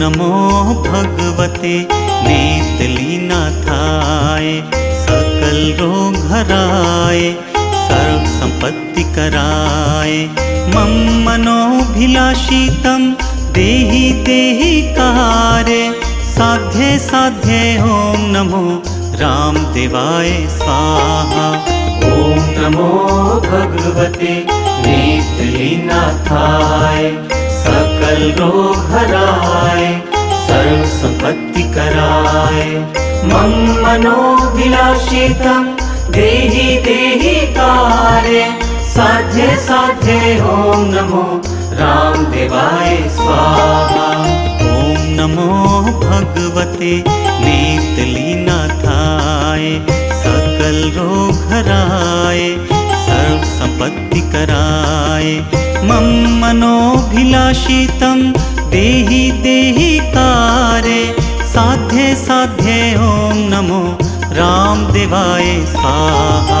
नमो भगवते नेतलीनाथाय सकल रोग हराय सर्व संपत्ति कराय मम मनोभिलाषितं, देहि देहि कार्य साध्ये साध्ये ॐ नमो रामदेवाय स्वाहा। ॐ नमो भगवते सकल रोग हराय सर्व संपत्ति कराय मम मनोभिलाषितं देहि देहि कार्य साध्य साध्य ॐ नमो रामदेवाय स्वाहा। ॐ नमो भगवते नेतलीनाथाय। सकल रोग हराय सर्व संपत्ति कराय मम मनोभिलाषितं देहि देहि कार्य साध्ये साध्ये ॐ नमो रामदेवाय स्वाहा।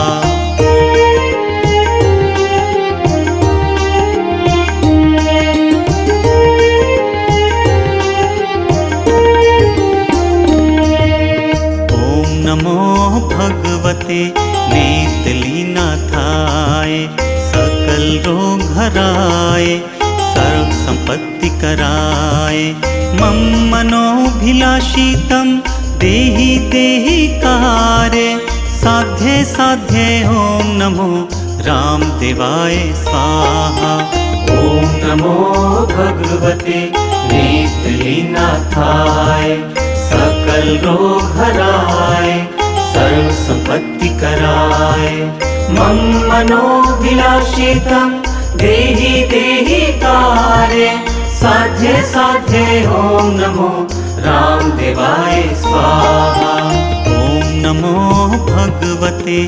ॐ नमो भगवते नेतलीनाथाय सकल रोग हराय सर्व संपत्ति कराय मम मनोभिलाषितं देहि देहि कार्य साध्ये साध्ये ॐ नमो रामदेवाय स्वाहा। ॐ नमो भगवते नेतलीनाथाय सकल रोग हराय सर्व संपत्ति कराय। मम मनोभिलाषितं देहि देहि कार्य साध्य साध्य ॐ नमो रामदेवाय स्वाहा ॐ नमो भगवते